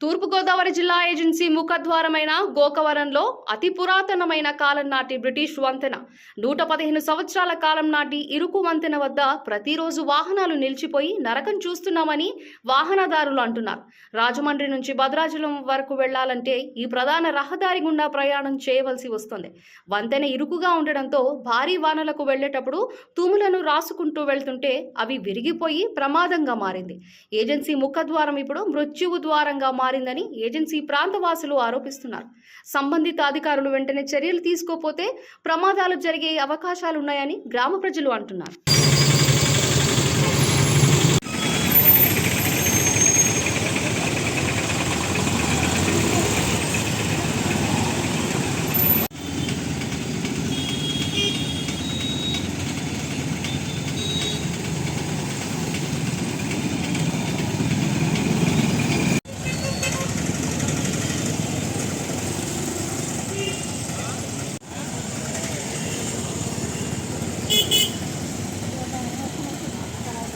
తూర్పుగోదావరి జిల్లా ఏజెన్సీ ముఖద్వారమైన గోకవరంలో అతి పురాతనమైన కాలం నాటి బ్రిటిష్ వంతెన. నూట పదిహేను సంవత్సరాల కాలం నాటి ఇరుకు వంతెన వద్ద ప్రతిరోజు వాహనాలు నిలిచిపోయి నరకం చూస్తున్నామని వాహనదారులు అంటున్నారు. రాజమండ్రి నుంచి భద్రాచలం వరకు వెళ్ళాలంటే ఈ ప్రధాన రహదారి గుండా ప్రయాణం చేయవలసి వస్తుంది. వంతెన ఇరుకుగా ఉండడంతో భారీ వానలకు వెళ్ళేటప్పుడు తూములను రాసుకుంటూ వెళ్తుంటే అవి విరిగిపోయి ప్రమాదంగా మారింది. ఏజెన్సీ ముఖద్వారం ఇప్పుడు మృత్యువు ద్వారంగా మారిందని ఏజెన్సీ ప్రాంతవాసులు ఆరోపిస్తున్నారు. సంబంధిత అధికారులు వెంటనే చర్యలు తీసుకోపోతే ప్రమాదాలు జరిగే అవకాశాలున్నాయని గ్రామ ప్రజలు అంటున్నారు.